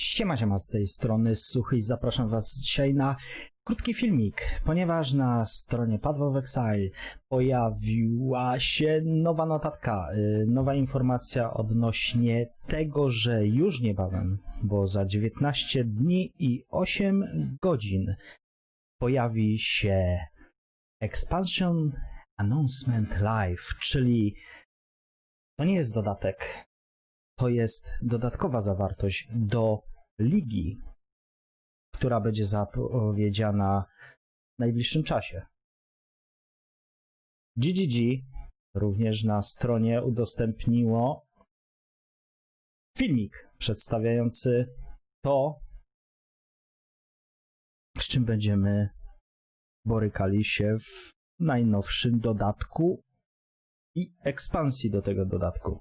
Siema, siema z tej strony Suchy i zapraszam was dzisiaj na krótki filmik, ponieważ na stronie Path of Exile pojawiła się nowa notatka, y, nowa informacja odnośnie tego, że już niebawem, bo za 19 dni i 8 godzin pojawi się Expansion Announcement Live, czyli to nie jest dodatek, to jest dodatkowa zawartość do ligi, która będzie zapowiedziana w najbliższym czasie. GGG również na stronie udostępniło filmik przedstawiający to, z czym będziemy borykali się w najnowszym dodatku i ekspansji do tego dodatku.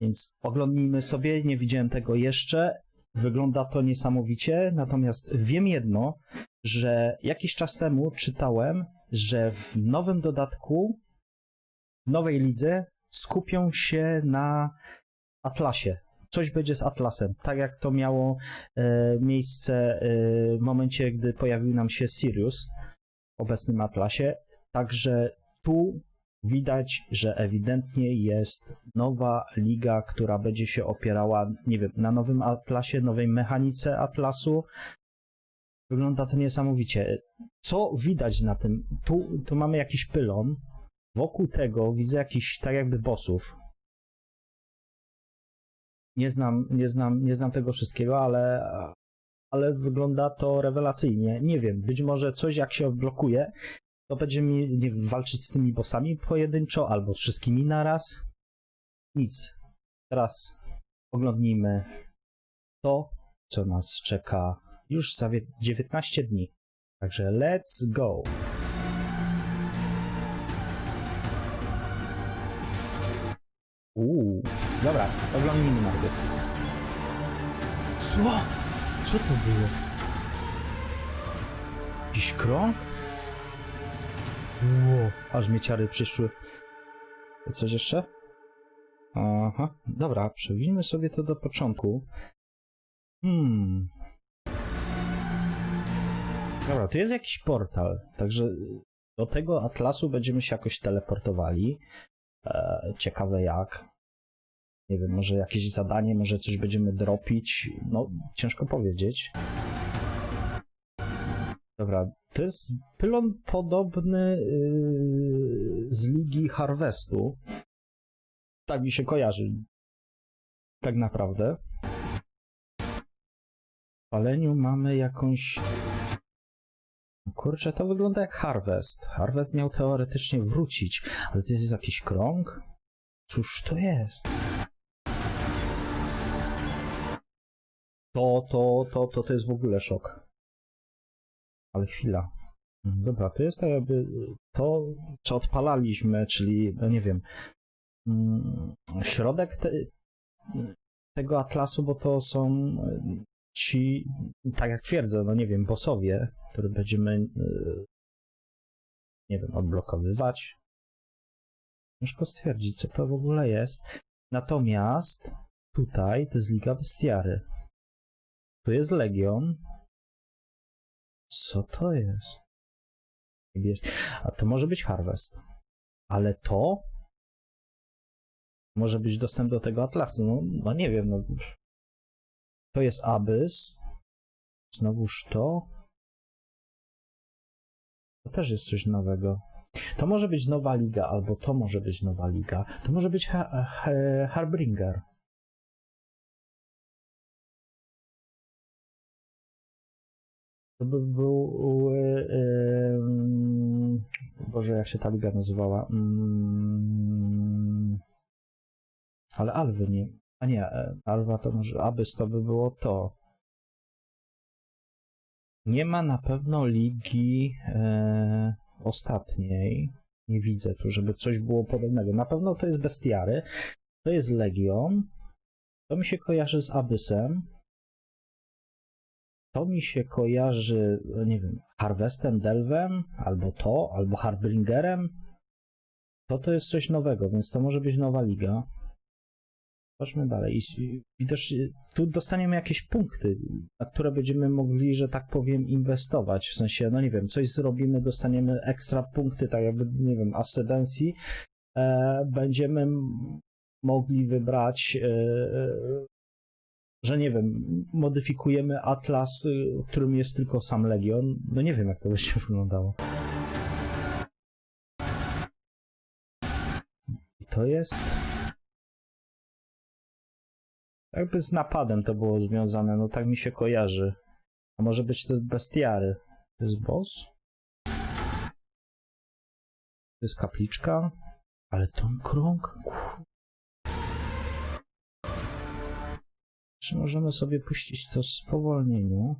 Więc oglądnijmy sobie, nie widziałem tego jeszcze. Wygląda to niesamowicie, natomiast wiem jedno, że jakiś czas temu czytałem, że w nowym dodatku, w nowej lidze skupią się na Atlasie. Coś będzie z Atlasem, tak jak to miało e, miejsce e, w momencie, gdy pojawił nam się Sirius w obecnym Atlasie. Także tu widać, że ewidentnie jest nowa liga, która będzie się opierała, nie wiem, na nowym atlasie, nowej mechanice atlasu. Wygląda to niesamowicie. Co widać na tym? Tu, tu mamy jakiś pylon. Wokół tego widzę jakiś, tak jakby bossów. Nie znam, nie znam, nie znam tego wszystkiego, ale, ale wygląda to rewelacyjnie. Nie wiem, być może coś jak się odblokuje, to będziemy nie wiem, walczyć z tymi bossami pojedynczo albo z wszystkimi naraz. Nic. Teraz oglądnijmy to, co nas czeka już za 19 dni. Także let's go. Uuu, dobra, oglądnijmy najpierw. Co? Co to było? Jakiś krąg? Ło, aż mi ciary przyszły. Coś jeszcze? Aha, dobra, przewijmy sobie to do początku. Hmm. Dobra, tu jest jakiś portal, także do tego atlasu będziemy się jakoś teleportowali. E, ciekawe jak. Nie wiem, może jakieś zadanie, może coś będziemy dropić. No, ciężko powiedzieć. Dobra, to jest pylon podobny yy, z ligi Harvestu. Tak mi się kojarzy. Tak naprawdę. W paleniu mamy jakąś. Kurczę, to wygląda jak Harvest. Harvest miał teoretycznie wrócić, ale to jest jakiś krąg? Cóż to jest? To, to, to, to, to jest w ogóle szok. Ale chwila. Dobra, to jest tak jakby to, co odpalaliśmy, czyli, no nie wiem, mm, środek te, tego atlasu, bo to są ci, tak jak twierdzę, no nie wiem, bossowie, które będziemy, y, nie wiem, odblokowywać. Ciężko stwierdzić, co to w ogóle jest. Natomiast tutaj to jest Liga Bestiary. Tu jest Legion, co to jest? A to może być Harvest. Ale to może być dostęp do tego atlasu. No, no nie wiem. No. To jest Abyss. Znowuż to. To też jest coś nowego. To może być nowa liga, albo to może być nowa liga. To może być ha ha Harbringer. To by był. Yy, Boże, jak się ta liga nazywała? Yy, ale Alwy nie. A nie, Alwa to może. Abys to by było to. Nie ma na pewno ligi yy, ostatniej. Nie widzę tu, żeby coś było podobnego. Na pewno to jest Bestiary. To jest Legion. To mi się kojarzy z Abysem to mi się kojarzy, nie wiem, Harvestem, Delwem, albo to, albo Harbringerem. To to jest coś nowego, więc to może być nowa liga. Chodźmy dalej. I, też y, tu dostaniemy jakieś punkty, na które będziemy mogli, że tak powiem, inwestować. W sensie, no nie wiem, coś zrobimy, dostaniemy ekstra punkty, tak jakby, nie wiem, ascendencji. E, będziemy mogli wybrać, e, e, że nie wiem, modyfikujemy atlas, y, którym jest tylko sam Legion. No nie wiem, jak to będzie wyglądało. I to jest. Jakby z napadem to było związane, no tak mi się kojarzy. A może być to bestiary. To jest boss? To jest kapliczka? Ale ten krąg? Uff. Czy możemy sobie puścić to w spowolnieniu?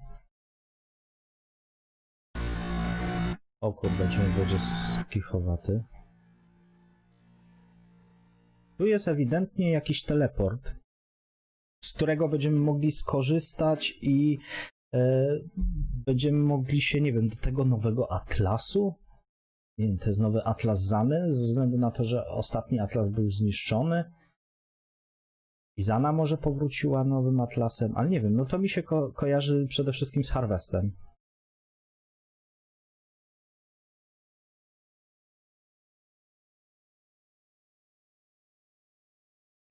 O kurde, dźwięk będzie skichowaty. Tu jest ewidentnie jakiś teleport, z którego będziemy mogli skorzystać i e, będziemy mogli się, nie wiem, do tego nowego atlasu. Nie wiem, to jest nowy atlas Zany, ze względu na to, że ostatni atlas był zniszczony. I Zana może powróciła nowym atlasem, ale nie wiem, no to mi się ko- kojarzy przede wszystkim z Harvestem.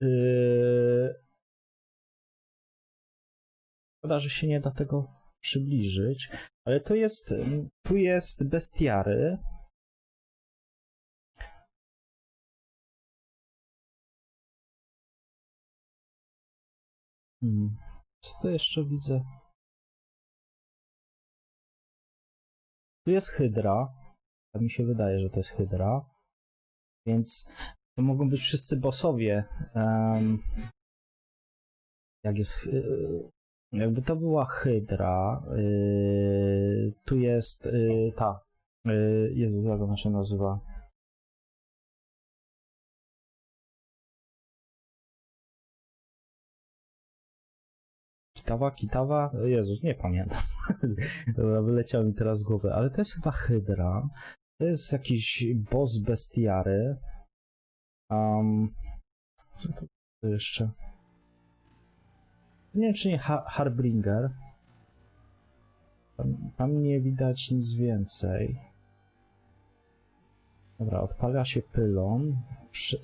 Yy... Szkoda, że się nie da tego przybliżyć, ale to jest, tu jest bestiary. Hmm. Co to jeszcze widzę? Tu jest hydra. Tak mi się wydaje, że to jest hydra. Więc to mogą być wszyscy bossowie. em, jak jest. hy- Jakby to była hydra. yy, tu jest yy, ta. Yy, Jezu, jak ona się nazywa? Kitawa, Kitawa? Jezus, nie pamiętam. Dobra, wyleciał mi teraz z głowy, ale to jest chyba Hydra. To jest jakiś boss bestiary. Um, co to jeszcze? Nie wiem, czy nie ha Harbringer. Tam, tam nie widać nic więcej. Dobra, odpala się pylon. Przy...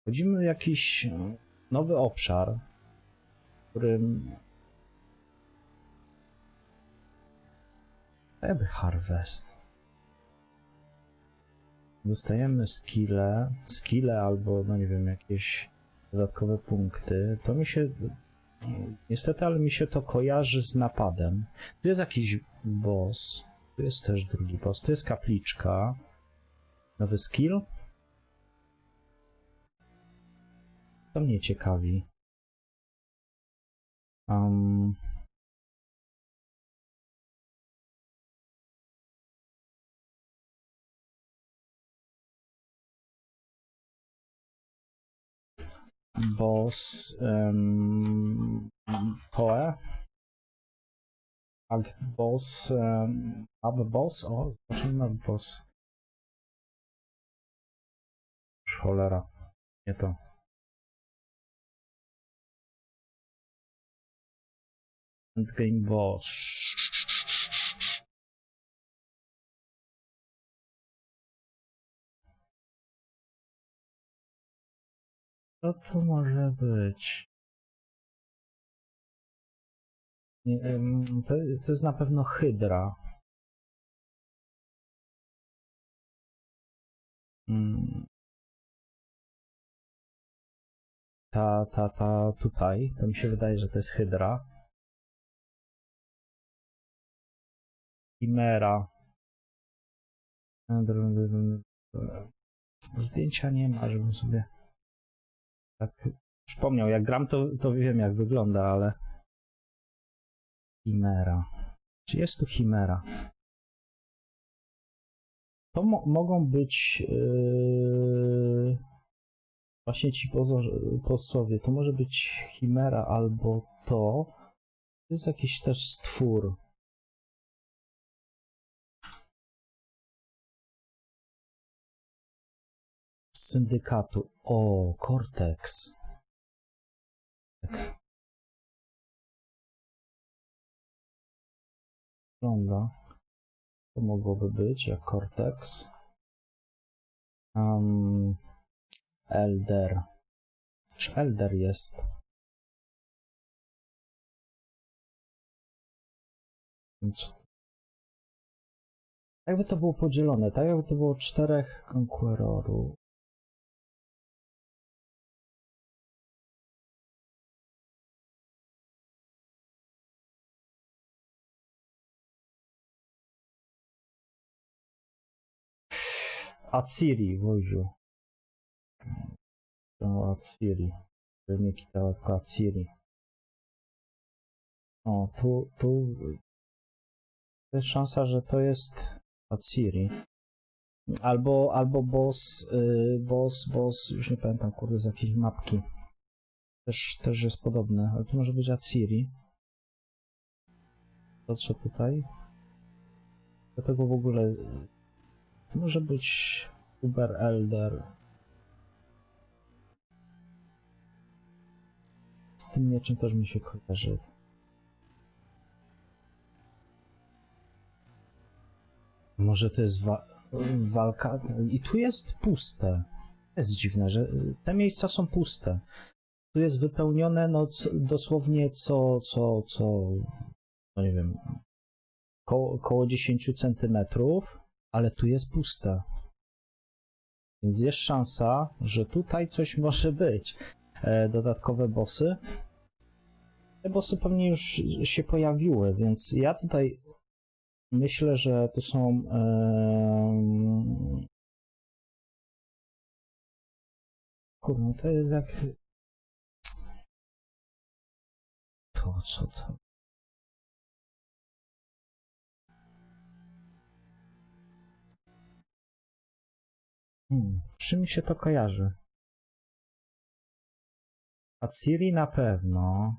Wchodzimy w jakiś e, nowy obszar, którym... Jakby harvest. Dostajemy skille, skille albo, no nie wiem, jakieś dodatkowe punkty. To mi się... Niestety, ale mi się to kojarzy z napadem. Tu jest jakiś boss. Tu jest też drugi boss. Tu jest kapliczka. Nowy skill. To mnie ciekawi. Um, boss um, Poe. Ag boss um, Ab boss? O, zobaczymy na boss. Cholera. Nie to. Endgame boss. Co to może być? Nie, to, to jest na pewno Hydra. Mm. Ta, ta, ta tutaj, to mi się wydaje, że to jest Hydra. Chimera. Zdjęcia nie ma, żebym sobie tak przypomniał. Jak gram, to, to wiem, jak wygląda, ale. Chimera. Czy jest tu Chimera? To mo mogą być yy... właśnie ci posłowie. To może być Chimera albo to. To jest jakiś też stwór. Syndykatu. O, Cortex. Wygląda. To mogłoby być jak Cortex. Um, Elder. Czy Elder jest? Jakby to było podzielone, tak jakby to było czterech konkurorów. Aciri, Woziu. To Aciri. Nie kitała, tylko Aciri. O, tu, tu jest szansa, że to jest Aciri. Albo, albo boss, y, boss, boss, już nie pamiętam, kurde, z jakiejś mapki. Też, też jest podobne, ale to może być. To co tutaj? Dlatego w ogóle może być Uber Elder. Z tym mieczem też mi się kojarzy. Może to jest wa walka. I tu jest puste. To jest dziwne, że te miejsca są puste. Tu jest wypełnione no, dosłownie co, co, co, no nie wiem, koło, koło 10 centymetrów, ale tu jest puste. Więc jest szansa, że tutaj coś może być. E, dodatkowe bossy. Te bossy pewnie już się pojawiły, więc ja tutaj myślę, że to są. em, Kurde, to jest jak. To co to? Hmm, czym mi się to kojarzy? Atsiri na pewno.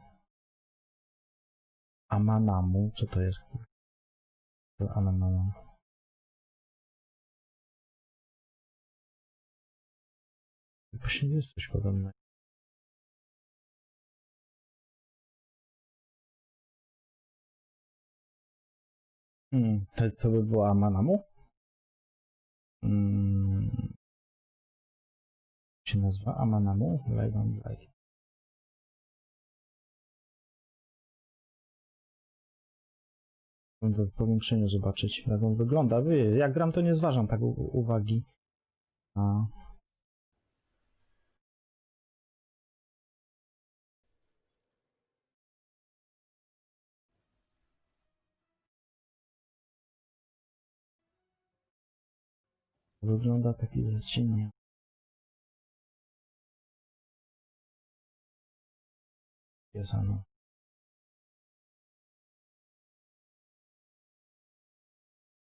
Amanamu, co to jest? Amanamu. Właśnie jest coś podobnego. Hmm, to, to by była Amanamu? Hmm. Się nazywa Amanamu? Light on Light. w powiększeniu zobaczyć, jak on wygląda. Wy- Jak gram, to nie zważam tak uwagi. A. Wygląda taki zacienie. Ano.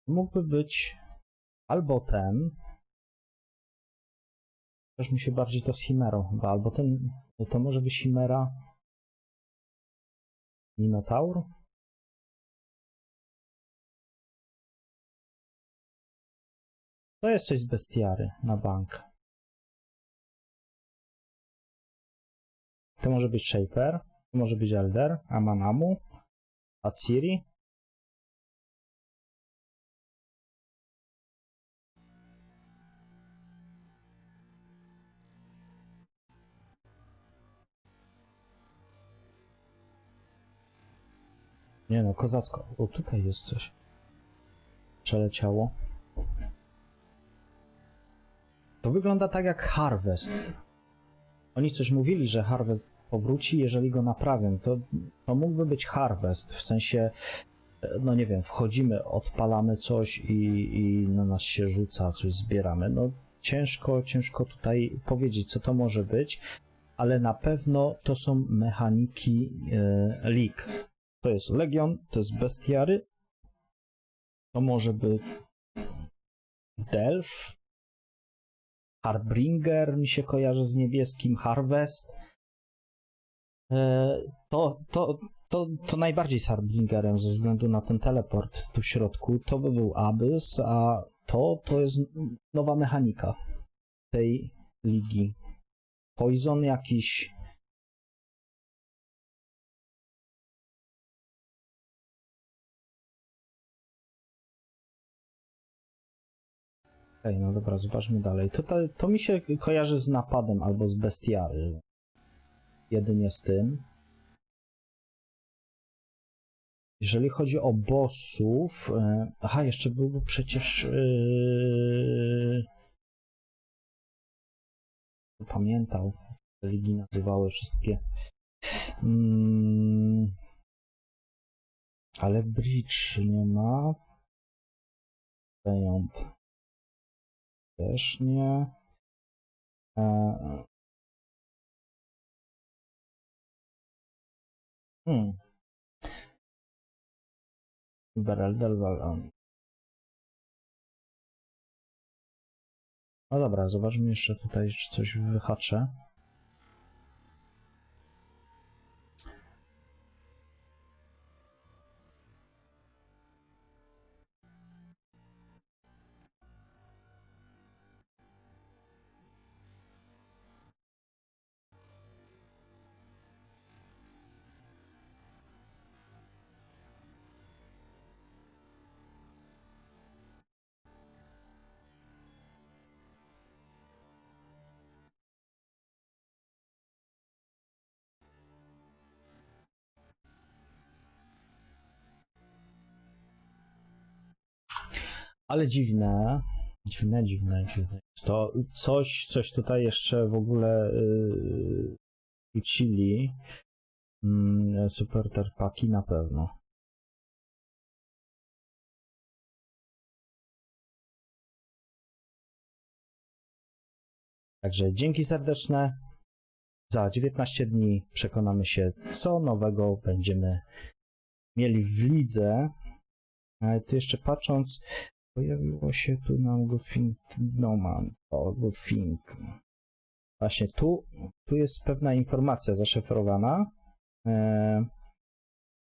Mógłby być albo ten. Też mi się bardziej to z Chimerą chyba, albo ten. To może być Chimera. Minotaur? To jest coś z bestiary na bank. To może być Shaper, może być Elder, Amanamu, Atsiri. Nie no, kozacko. O, tutaj jest coś. Przeleciało. To wygląda tak jak Harvest. Oni coś mówili, że Harvest powróci, jeżeli go naprawią. To, to mógłby być Harvest, w sensie, e, no nie wiem, wchodzimy, odpalamy coś i, i na nas się rzuca, coś zbieramy. No ciężko, ciężko tutaj powiedzieć, co to może być, ale na pewno to są mechaniki e. To jest Legion, to jest Bestiary, to może być Delph, Harbringer mi się kojarzy z niebieskim, Harvest. E, to, to, to, to najbardziej Sarblingerem ze względu na ten teleport tu w środku, to by był Abyss, a to, to jest nowa mechanika tej ligi. Poison jakiś. Okej, okay, no dobra, zobaczmy dalej. To, to mi się kojarzy z napadem albo z bestiary Jedynie z tym. Jeżeli chodzi o bossów. E, aha, jeszcze byłby przecież. Yy, pamiętał. Religii nazywały wszystkie. Mm, ale Bridge nie ma. Beyond też nie. E, Hmm. Bereldel Valon. No dobra, zobaczmy jeszcze tutaj, czy coś wyhaczę. Ale dziwne, dziwne, dziwne, dziwne. To coś, coś tutaj jeszcze w ogóle yy, rzucili. Mm, super terpaki na pewno. Także dzięki serdeczne. Za 19 dni przekonamy się, co nowego będziemy mieli w lidze. Ale tu jeszcze patrząc, pojawiło się tu nam Goodfink Noman. O, Goodfink. Właśnie tu, tu jest pewna informacja zaszyfrowana, e,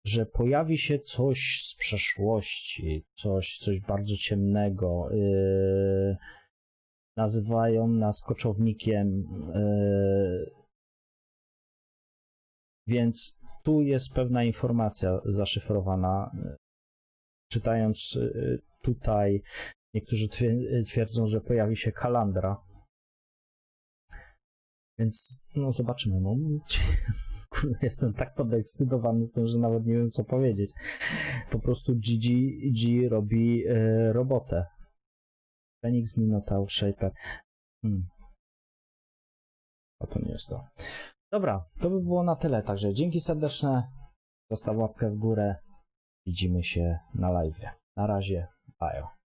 że pojawi się coś z przeszłości, coś, coś bardzo ciemnego. E, nazywają nas koczownikiem. E, więc tu jest pewna informacja zaszyfrowana. Czytając y, tutaj, niektórzy twier- twierdzą, że pojawi się kalandra. Więc no zobaczymy. No. Kurde, jestem tak podekscytowany tym, że nawet nie wiem co powiedzieć. Po prostu GG, G robi y, robotę. Phoenix, Minotaur, Shaper. Hmm. A to nie jest to. Dobra, to by było na tyle. Także dzięki serdeczne. Zostaw łapkę w górę. Widzimy się na live. Na razie. Bye.